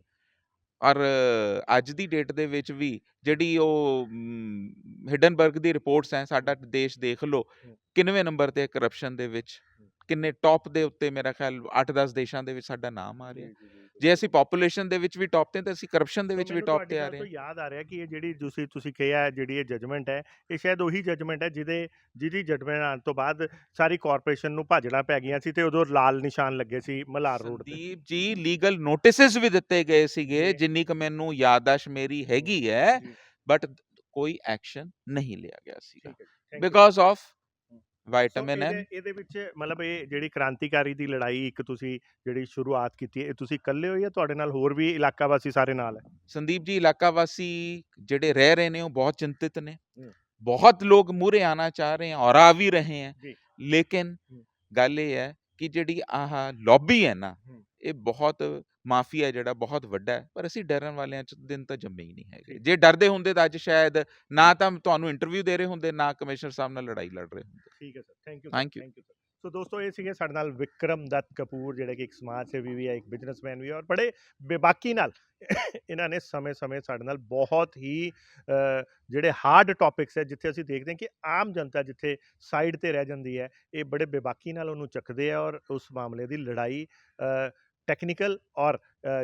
ਔਰ ਅੱਜ ਦੀ ਡੇਟ ਦੇ ਵਿੱਚ ਵੀ ਜਿਹੜੀ ਉਹ ਹਿਡਨਬਰਗ ਦੀ ਰਿਪੋਰਟਸ ਹੈ ਸਾਡਾ ਦੇਸ਼ ਦੇਖ ਲਓ। ਕਿੰਨਵੇਂ ਨੰਬਰ ਤੇ ਕਰਪਸ਼ਨ ਦੇ ਵਿੱਚ? ਕਿੰਨੇ ਟੌਪ ਦੇ ਉੱਤੇ ਮੇਰਾ ਖਿਆਲ 8-10 ਦੇਸ਼ਾਂ ਦੇ ਵਿੱਚ ਸਾਡਾ ਨਾਮ ਆ ਰਿਹਾ। ਜੇ ਅਸੀਂ ਪੋਪੂਲੇਸ਼ਨ ਦੇ ਵਿੱਚ ਵੀ ਟੌਪ ਤੇ ਤਾਂ ਅਸੀਂ ਕਰਪਸ਼ਨ ਦੇ ਵਿੱਚ ਵੀ ਟੌਪ ਤੇ ਆ ਰਹੇ ਹਾਂ ਯਾਦ ਆ ਰਿਹਾ ਕਿ ਇਹ ਜਿਹੜੀ ਤੁਸੀਂ ਤੁਸੀਂ ਕਿਹਾ ਜਿਹੜੀ ਇਹ ਜਜਮੈਂਟ ਹੈ ਇਹ ਸ਼ਾਇਦ ਉਹੀ ਜਜਮੈਂਟ ਹੈ ਜਿਹਦੇ ਜਿਹਦੀ ਜਜਮੈਂਟ ਆਉਣ ਤੋਂ ਬਾਅਦ ਸਾਰੀ ਕਾਰਪੋਰੇਸ਼ਨ ਨੂੰ ਭਾਜੜਾ ਪੈ ਗਈਆਂ ਸੀ ਤੇ ਉਦੋਂ ਲਾਲ ਨਿਸ਼ਾਨ ਲੱਗੇ ਸੀ ਮਲਾਰ ਰੋਡ ਤੇ ਸੰਦੀਪ ਜੀ ਲੀਗਲ ਨੋਟਿਸਸ ਵੀ ਦਿੱਤੇ ਗਏ ਸੀਗੇ। ਜਿੰਨੀ ਕੁ ਮੈਨੂੰ ਯਾਦਾਸ਼ ਮੇਰੀ ਹੈਗੀ ਹੈ। ਬਟ ਕੋਈ ਐਕਸ਼ਨ ਨਹੀਂ ਲਿਆ ਗਿਆ ਸੀਗਾ you. Because of so vitamin M ਇਹਦੇ- ਇਹਦੇ ਵਿੱਚ ਮਤਲਬ ਇਹ ਜਿਹੜੀ ਕ੍ਰਾਂਤੀਕਾਰੀ ਦੀ ਲੜਾਈ ਇੱਕ ਤੁਸੀਂ ਜਿਹੜੀ ਸ਼ੁਰੂਆਤ ਕੀਤੀ ਹੈ ਇਹ ਤੁਸੀਂ ਇਕੱਲੇ ਹੋ ਜਾਂ ਤੁਹਾਡੇ ਨਾਲ ਹੋਰ ਵੀ ਇਲਾਕਾ ਵਾਸੀ ਸਾਰੇ ਨਾਲ ਹੈ ਸੰਦੀਪ ਜੀ ਇਲਾਕਾ ਵਾਸੀ ਜਿਹੜੇ ਰਹਿ ਰਹੇ ਨੇ ਉਹ ਬਹੁਤ ਚਿੰਤਿਤ ਨੇ। ਬਹੁਤ ਲੋਕ ਮੂਰੇ ਆਣਾ ਚਾਹ ਰਹੇ ਹਨ ਔਰ ਆ ਵੀ ਰਹੇ ਹਨ ਜੀ। ਲੇਕਿਨ। ਗੱਲ ਇਹ ਹੈ ਕਿ ਜਿਹੜੀ ਆਹ ਲੌਬੀ ਹੈ ਨਾ। ਇਹ ਬਹੁਤ ਮਾਫੀਆ ਜਿਹੜਾ ਬਹੁਤ ਵੱਡਾ ਹੈ ਪਰ ਅਸੀਂ ਡਰਨ ਵਾਲਿਆਂ ਚ ਦਿਨ ਤਾਂ ਜੰਮੇ ਹੀ ਨਹੀਂ ਹੈਗੇ ਜੀ। ਡਰਦੇ ਹੁੰਦੇ ਤਾਂ ਅੱਜ ਸ਼ਾਇਦ ਨਾ ਤਾਂ ਤੁਹਾਨੂੰ ਇੰਟਰਵਿਊ ਦੇ ਰਹੇ ਹੁੰਦੇ ਨਾ ਕਮਿਸ਼ਨਰ ਸਾਹਿਬ ਨਾਲ ਲੜਾਈ ਲੜ ਰਹੇ ਹੁੰਦੇ ਠੀਕ ਹੈ sir thank you. Thank you so ਦੋਸਤੋ ਇਹ ਸੀਗੇ ਸਾਡੇ ਨਾਲ ਵਿਕਰਮ ਦੱਤ ਕਪੂਰ ਜਿਹੜੇ ਕਿ ਇੱਕ ਸਮਾਜ ਸੇਵੀ ਵੀ ਹੈ ਇੱਕ ਬਿਜ਼ਨਸਮੈਨ ਵੀ ਹੈ ਔਰ ਬੜੇ ਬੇਬਾਕੀ ਨਾਲ ਇਹਨਾਂ ਨੇ ਸਮੇਂ-ਸਮੇਂ ਸਾਡੇ ਨਾਲ ਬਹੁਤ ਹੀ ਜਿਹੜੇ ਹਾਰਡ ਟੌਪਿਕਸ ਹੈ ਜਿੱਥੇ ਅਸੀਂ ਦੇਖਦੇ ਹਾਂ ਕਿ ਆਮ ਜਨਤਾ ਜਿੱਥੇ ਸਾਈਡ ਤੇ ਰਹਿ ਜਾਂਦੀ ਹੈ ਇਹ ਬੜੇ ਬੇਬਾਕੀ ਨਾਲ ਉਹਨੂੰ ਚੱਕਦੇ ਆ ਔਰ ਉਸ ਮਾਮਲੇ ਦੀ ਲੜਾਈ ਟੈਕਨੀਕਲ ਔਰ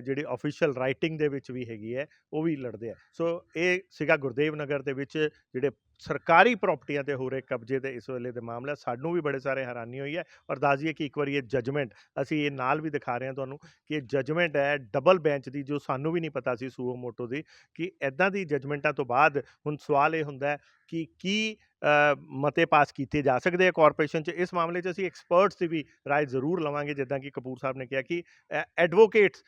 ਜਿਹੜੀ ਆਫੀਸ਼ੀਅਲ ਰਾਈਟਿੰਗ ਦੇ ਵਿੱਚ ਵੀ ਹੈਗੀ ਹੈ, ਉਹ ਵੀ ਲੜਦੇ ਆ। ਸੋ ਇਹ ਸੀਗਾ ਗੁਰਦੇਵ ਨਗਰ ਦੇ ਵਿੱਚ ਜਿਹੜੇ ਸਰਕਾਰੀ ਪ੍ਰਾਪਰਟੀਆਂ ਤੇ ਹੋ ਰਹੇ ਕਬਜ਼ੇ ਦੇ ਇਸ ਵੇਲੇ ਦੇ ਮਾਮਲਾ, ਸਾਨੂੰ ਵੀ ਬੜੇ ਸਾਰੇ ਹੈਰਾਨੀ ਹੋਈ ਹੈ ਔਰ ਦੱਸ ਦਈਏ ਕਿ ਇੱਕ ਵਾਰੀ ਇਹ ਜਜਮੈਂਟ ਅਸੀਂ ਇਹ ਨਾਲ ਵੀ ਦਿਖਾ ਰਹੇ ਹਾਂ ਤੁਹਾਨੂੰ ਕਿ ਇਹ ਜਜਮੈਂਟ ਹੈ ਡਬਲ ਬੈਂਚ ਦੀ, ਜੋ ਸਾਨੂੰ ਵੀ ਨਹੀਂ ਪਤਾ ਸੀ ਸੂਓ ਮੋਟੋ ਦੀ, ਕਿ ਐਦਾਂ ਦੀ ਜਜਮੈਂਟਾਂ ਤੋਂ ਬਾਅਦ ਹੁਣ ਸਵਾਲ ਇਹ ਹੁੰਦਾ ਕਿ ਕੀ ਮਤੇ ਪਾਸ ਕੀਤੇ ਜਾ ਸਕਦੇ ਆ ਕਾਰਪੋਰੇਸ਼ਨ 'ਚ ਇਸ ਮਾਮਲੇ 'ਚ ਅਸੀਂ ਐਕਸਪਰਟਸ ਦੀ ਵੀ رائے ਜ਼ਰੂਰ ਲਵਾਂਗੇ ਜਿੱਦਾਂ ਕਿ ਕਪੂਰ ਸਾਹਿਬ ਨੇ ਕਿਹਾ ਕਿ ਐਡਵੋਕੇਟਸ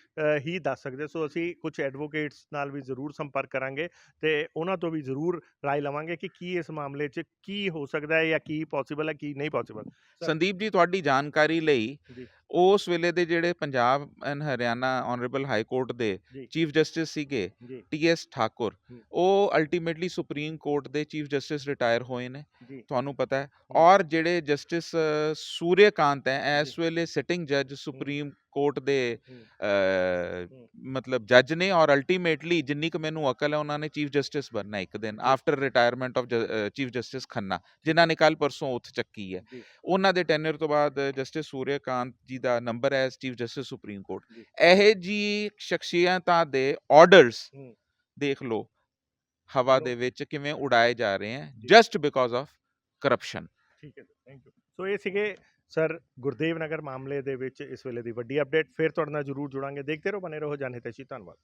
ਹੀ ਦੱਸ ਸਕਦੇ ਸੋ ਅਸੀਂ ਕੁਝ ਐਡਵੋਕੇਟਸ ਨਾਲ ਵੀ ਜ਼ਰੂਰ ਸੰਪਰਕ ਕਰਾਂਗੇ ਤੇ ਉਹਨਾਂ ਤੋਂ ਵੀ ਜ਼ਰੂਰ رائے ਲਵਾਂਗੇ ਕਿ ਕੀ ਇਸ ਮਾਮਲੇ 'ਚ ਕੀ ਹੋ ਸਕਦਾ ਹੈ ਜਾਂ ਕੀ ਪੋਸੀਬਲ ਹੈ ਕੀ ਨਹੀਂ ਪੋਸੀਬਲ ਸਰ। ਸੰਦੀਪ ਜੀ ਤੁਹਾਡੀ ਜਾਣਕਾਰੀ ਲਈ ਜੀ। ਉਸ ਵੇਲੇ ਦੇ ਜਿਹੜੇ Punjab and Haryana honourable high court ਦੇ ਜੀ। ਚੀਫ ਜਸਟਿਸ ਸੀਗੇ ਜੀ ਟੀਐਸ ਠਾਕੁਰ। ਉਹ ਅਲਟੀਮੇਟਲੀ ਸੁਪਰੀਮ ਕੋਰਟ ਦੇ ਚੀਫ ਜਸਟਿਸ ਰਿਟਾਇਰ ਹੋਏ ਨੇ ਜੀ ਤੁਹਾਨੂੰ ਪਤਾ ਹੈ ਹੂੰ। ਔਰ ਜਿਹੜੇ ਜਸਟਿਸ ਸੂਰਿਆਕਾਂਤ ਹੈ ਇਸ ਵੇਲੇ ਸਿਟਿੰਗ ਜੱਜ ਸੁਪਰੀਮ ਕੋਰਟ ਦੇ। ਮਤਲਬ ਜੱਜ ਨੇ ਔਰ ਅਲਟੀਮੇਟਲੀ ਜਿੰਨੀ ਕੁ ਮੈਨੂੰ ਅਕਲ ਹੈ ਉਹਨਾਂ ਨੇ ਚੀਫ ਜਸਟਿਸ ਬਣਨਾ ਇੱਕ ਦਿਨ after retirement of chief justice Khanna ਜਿਨ੍ਹਾਂ ਨੇ ਕੱਲ ਪਰਸੋਂ ਉੱਥ ਚੱਕੀ ਹੈ ਉਹਨਾਂ ਦੇ ਟੈਨਰ ਤੋਂ ਬਾਅਦ ਜਸਟਿਸ ਸੂਰਿਆਕਾਂਤ ਜੀ ਦਾ ਨੰਬਰ ਹੈ ਚੀਫ ਜਸਟਿਸ ਸੁਪਰੀਮ ਕੋਰਟ। ਇਹ ਜੀ ਸ਼ਖਸੀਅਤਾਂ ਦੇ ਆਰਡਰਸ। ਦੇਖ ਲਓ ਹਵਾ। ਦੇ ਵਿੱਚ ਕਿਵੇਂ ਉਡਾਏ ਜਾ ਰਹੇ ਹਨ। ਜਸਟ ਬਿਕੋਜ਼ ਆਫ ਕਰਪਸ਼ਨ ਠੀਕ ਹੈ ਥੈਂਕ ਯੂ ਸੋ ਇਹ ਸੀਗੇ ਸਰ, ਗੁਰਦੇਵ ਨਗਰ ਮਾਮਲੇ ਦੇ ਵਿੱਚ ਇਸ ਵੇਲੇ ਦੀ ਵੱਡੀ ਅਪਡੇਟ, ਫਿਰ ਤੁਹਾਡੇ ਨਾਲ ਜ਼ਰੂਰ ਜੁੜਾਂਗੇ। ਦੇਖਦੇ ਰਹੋ ਬਨੇ ਰਹੋ ਜਨਹਿਤੈਸ਼ੀ ਧੰਨਵਾਦ।